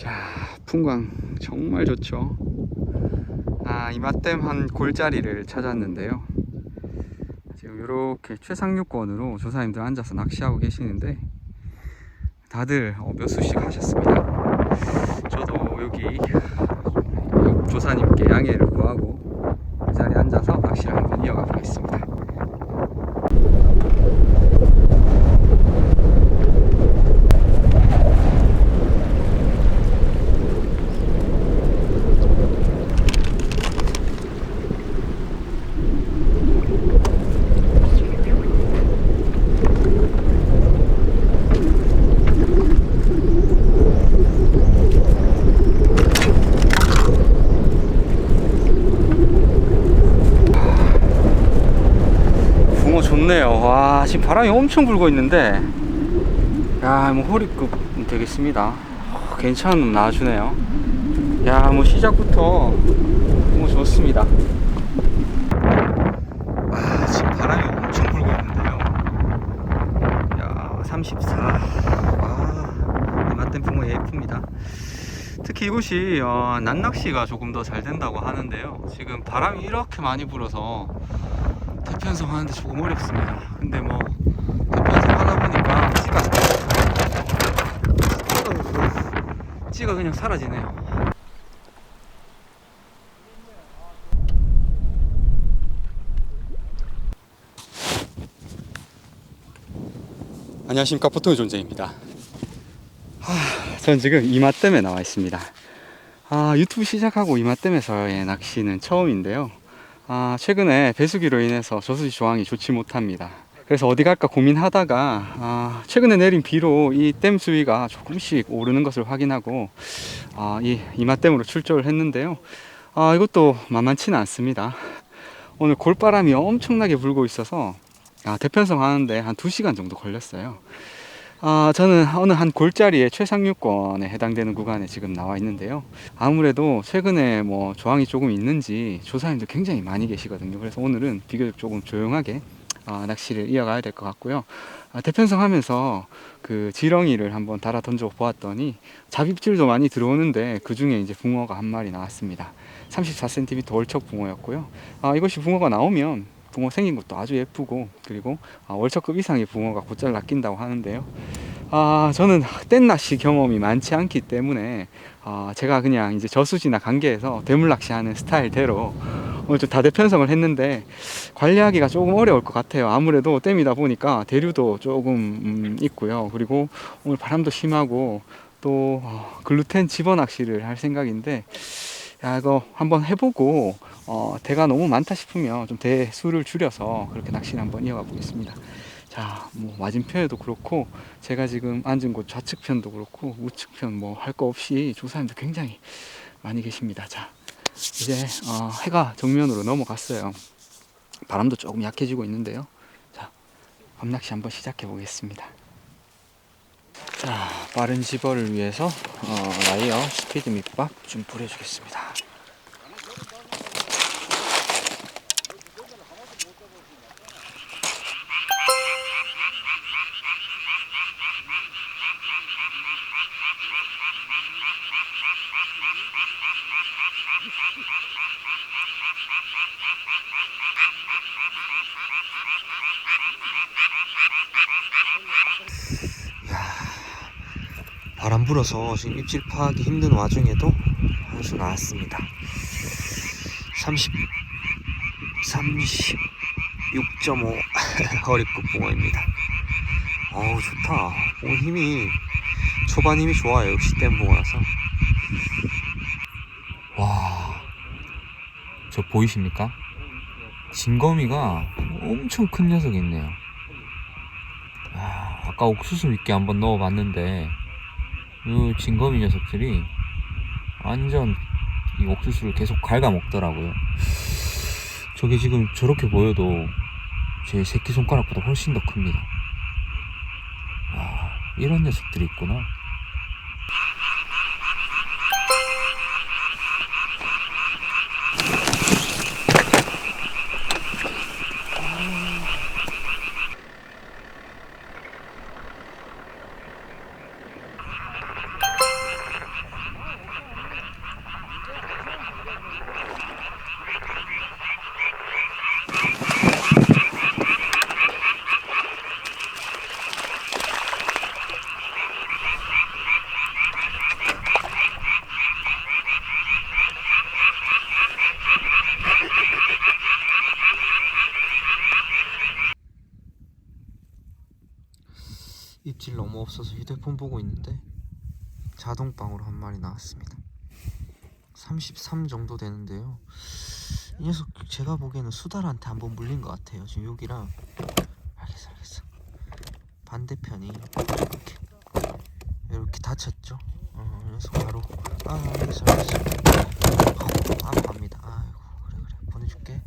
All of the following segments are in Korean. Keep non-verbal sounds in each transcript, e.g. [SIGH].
자, 풍광 정말 좋죠. 아, 이맛댐 한 골짜리를 찾았는데요. 지금 이렇게 최상류권으로 조사님들 앉아서 낚시하고 계시는데 다들 어, 몇 수씩 하셨습니다. 저도 여기 조사님께 양해를 구하고 이 자리에 앉아서 낚시를 한번 이어가 보겠습니다. 붕어 지금 바람이 엄청 불고 있는데, 야, 뭐 호리급 되겠습니다. 어, 괜찮은 놈 나와주네요. 야, 뭐 시작부터 붕어 좋습니다. 와, 지금 바람이 엄청 불고 있는데요. 야, 34. 와, 이맛댐 붕어 예쁩니다. 특히 이곳이 어, 난낚시가 조금 더 잘 된다고 하는데요. 지금 바람이 이렇게 많이 불어서 대 편성 하는데 조금 어렵습니다. 근데 뭐 대편성 하다 보니까 찌가 찌가 그냥 사라지네요. 안녕하십니까 보통의 존재입니다. 하, 전 지금 이맛댐에 나와 있습니다. 아, 유튜브 시작하고 이맛댐에서의 낚시는 처음인데요. 아, 최근에 배수기로 인해서 저수지 조항이 좋지 못합니다. 그래서 어디 갈까 고민하다가 아, 최근에 내린 비로 이 댐 수위가 조금씩 오르는 것을 확인하고 아, 이 이마댐으로 출조를 했는데요. 아, 이것도 만만치는 않습니다. 오늘 골바람이 엄청나게 불고 있어서 아, 대편성 하는데 한 2시간 정도 걸렸어요. 아, 저는 어느 한 골짜리의 최상류권에 해당되는 구간에 지금 나와 있는데요. 아무래도 최근에 뭐 조항이 조금 있는지 조사님도 굉장히 많이 계시거든요. 그래서 오늘은 비교적 조금 조용하게 아, 낚시를 이어가야 될 것 같고요. 아, 대편성 하면서 그 지렁이를 한번 달아 던져 보았더니 잡입질도 많이 들어오는데 그 중에 이제 붕어가 한 마리 나왔습니다. 34cm 월척 붕어였고요. 아, 이것이 붕어가 나오면 붕어 생긴 것도 아주 예쁘고 그리고 아, 월척급 이상의 붕어가 곧잘 낚인다고 하는데요. 아 저는 땐낚시 경험이 많지 않기 때문에 아, 제가 그냥 이제 저수지나 강계에서 대물 낚시 하는 스타일대로 오늘 좀 다대 편성을 했는데 관리하기가 조금 어려울 것 같아요. 아무래도 댐이다 보니까 대류도 조금 음, 있고요. 그리고 오늘 바람도 심하고 또 어, 글루텐 집어 낚시를 할 생각인데 야 이거 한번 해보고 어, 대가 너무 많다 싶으면 좀 대 수를 줄여서 그렇게 낚시를 한번 이어가 보겠습니다. 자, 뭐 맞은편에도 그렇고 제가 지금 앉은 곳 좌측편도 그렇고 우측편 뭐 할 거 없이 조사님도 굉장히 많이 계십니다. 자, 이제 어, 해가 정면으로 넘어갔어요. 바람도 조금 약해지고 있는데요. 자, 밤낚시 한번 시작해 보겠습니다. 자, 빠른 집어를 위해서 어, 라이어 스피드 밑밥 좀 뿌려주겠습니다. 바람 불어서 지금 입질 파악이 힘든 와중에도 한 수 나왔습니다. 30, 36.5 허리급 붕어입니다. 어우 좋다. 오늘 힘이 초반 힘이 좋아요. 역시 댐 붕어라서. 와, 저 보이십니까? 진거미가 엄청 큰 녀석이 있네요. 아, 아까 옥수수 밑에 한번 넣어봤는데 이 진거미 녀석들이 완전 이 옥수수를 계속 갉아먹더라고요. 저게 지금 저렇게 보여도 제 새끼손가락보다 훨씬 더 큽니다. 아, 이런 녀석들이 있구나. 입질 너무 없어서 휴대폰 보고 있는데 자동방으로 한 마리 나왔습니다. 33 정도 되는데요. 이 녀석 제가 보기에는 수달한테 한번 물린 것 같아요. 지금 여기랑 알겠어 알겠어. 반대편이 이렇게 이렇게 다쳤죠. 어, 이 녀석 바로 아 알겠어 알겠어. 어, 바로 갑니다. 아이고 그래 그래 보내줄게.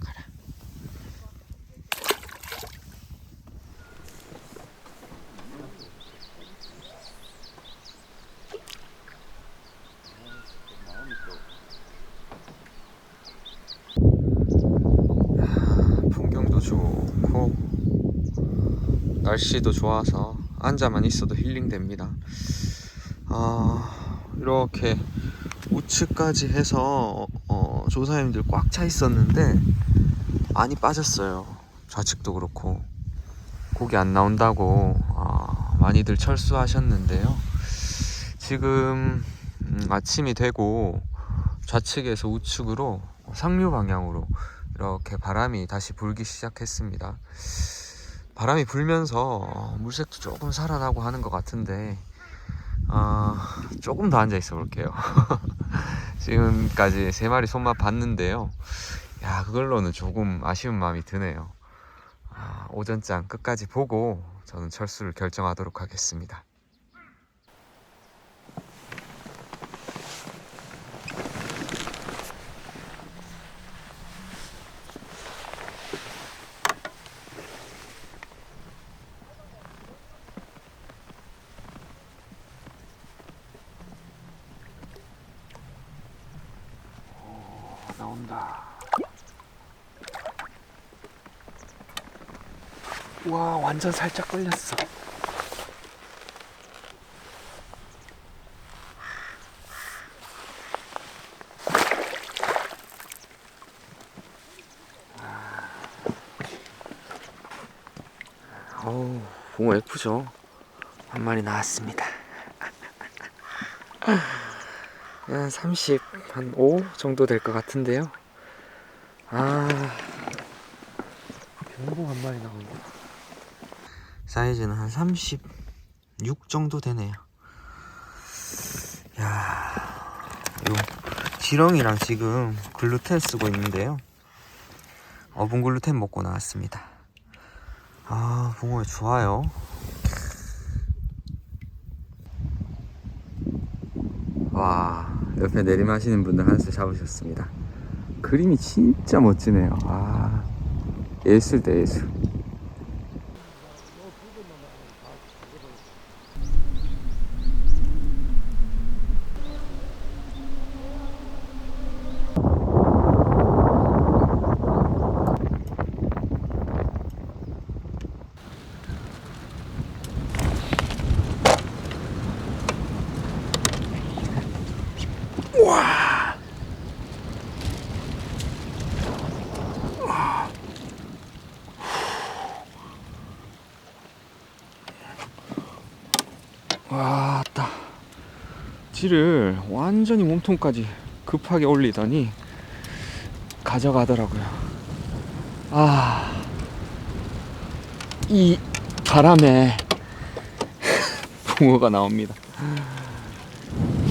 가라. 풍경도 좋고 날씨도 좋아서 앉아만 있어도 힐링됩니다. 아 이렇게 우측까지 해서 어, 조사님들 꽉 차 있었는데 많이 빠졌어요. 좌측도 그렇고 고기 안 나온다고 아, 많이들 철수하셨는데요. 지금 음, 아침이 되고 좌측에서 우측으로 상류 방향으로 이렇게 바람이 다시 불기 시작했습니다. 바람이 불면서 물색도 조금 살아나고 하는 것 같은데 아, 조금 더 앉아 있어 볼게요. [LAUGHS] 지금까지 세 마리 손맛 봤는데요. 야, 그걸로는 조금 아쉬운 마음이 드네요. 아, 오전장 끝까지 보고 저는 철수를 결정하도록 하겠습니다. 와, 완전 살짝 걸렸어. 어우, 붕어 예쁘죠? 한 마리 나왔습니다. 한 30, 한 5 정도 될 것 같은데요. 아, 병보 한 마리 나온다. 사이즈는 한 36 정도 되네요. 야, 요 지렁이랑 지금 글루텐 쓰고 있는데요. 어분 글루텐 먹고 나왔습니다. 아, 붕어 좋아요. 와 옆에 내리마시는 분들 한 수 잡으셨습니다 그림이 진짜 멋지네요 아 예술 대 예술 와따 지를 완전히 몸통까지 급하게 올리더니 가져가더라고요. 아 이 바람에 [LAUGHS] 붕어가 나옵니다.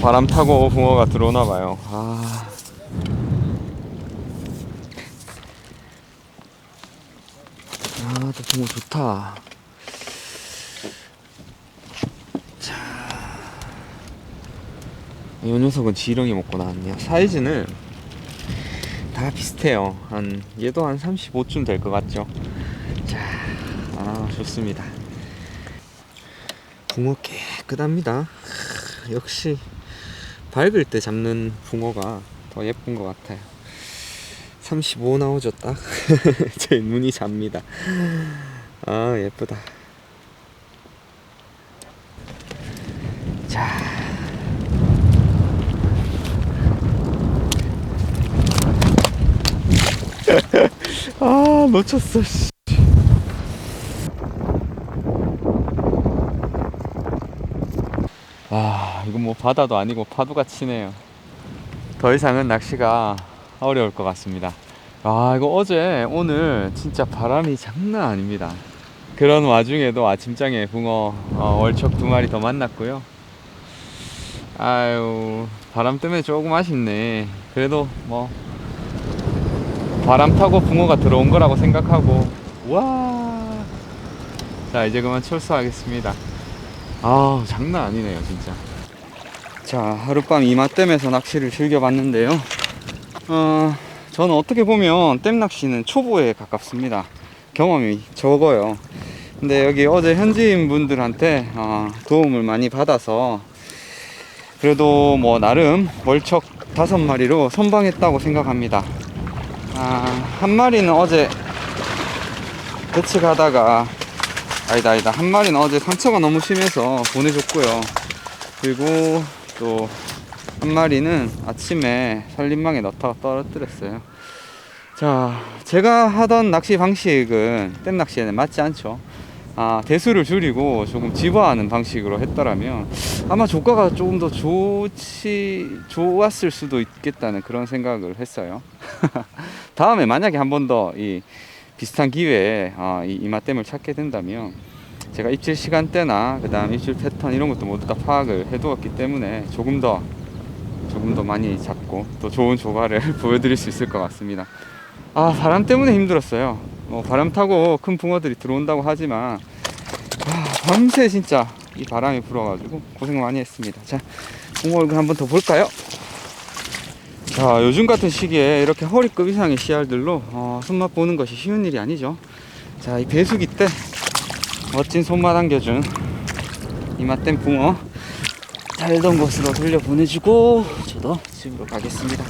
바람 타고 붕어가 들어오나 봐요. 아. 아, 또 붕어 좋다. 이 녀석은 지렁이 먹고 나왔네요. 사이즈는 다 비슷해요. 한 얘도 한 35쯤 될 것 같죠. 자, 아 좋습니다. 붕어 깨끗합니다. 크, 역시 밝을 때 잡는 붕어가 더 예쁜 것 같아요. 35 나오죠 딱. 제 눈이 잡니다. 아 예쁘다. 아 놓쳤어 씨. 와 이거 뭐 바다도 아니고 파도가 치네요 더 이상은 낚시가 어려울 것 같습니다 아 이거 어제 오늘 진짜 바람이 장난 아닙니다 그런 와중에도 아침장에 붕어 어, 월척 두 마리 더 만났고요. 아유 바람 때문에 조금 아쉽네. 그래도 뭐 바람 타고 붕어가 들어온 거라고 생각하고 와. 자 이제 그만 철수하겠습니다. 아 장난 아니네요 진짜. 자 하룻밤 이마댐에서 낚시를 즐겨봤는데요. 어 저는 어떻게 보면 댐 낚시는 초보에 가깝습니다. 경험이 적어요. 근데 여기 어제 현지인 분들한테 어, 도움을 많이 받아서 그래도 뭐 나름 월척 다섯 마리로 선방했다고 생각합니다. 아, 한 마리는 어제 배치 가다가 아니다 아니다 한 마리는 어제 상처가 너무 심해서 보내줬고요. 그리고 또 한 마리는 아침에 살림망에 넣다가 떨어뜨렸어요. 자, 제가 하던 낚시 방식은 댐 낚시에는 맞지 않죠. 아, 대수를 줄이고 조금 집어하는 방식으로 했더라면 아마 조과가 조금 더 좋지, 좋았을 수도 있겠다는 그런 생각을 했어요. [LAUGHS] 다음에 만약에 한 번 더 이 비슷한 기회에 아, 이 이마댐을 찾게 된다면 제가 입질 시간대나 그 다음 입질 패턴 이런 것도 모두 다 파악을 해두었기 때문에 조금 더 조금 더 많이 잡고 또 좋은 조과를 [LAUGHS] 보여드릴 수 있을 것 같습니다. 아 바람 때문에 힘들었어요. 뭐 바람 타고 큰 붕어들이 들어온다고 하지만 아, 밤새 진짜 이 바람이 불어가지고 고생 많이 했습니다. 자 붕어 얼굴 한번 더 볼까요? 자 요즘 같은 시기에 이렇게 허리급 이상의 씨알들로 어, 손맛 보는 것이 쉬운 일이 아니죠. 자 이 배수기 때 멋진 손맛 안겨준 이맛댐 붕어 살던 곳으로 돌려보내주고 저도 집으로 가겠습니다.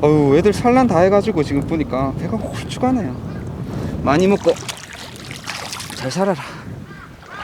어우 애들 산란 다 해가지고 지금 보니까 배가 홀쭉하네요. 많이 먹고 잘 살아라.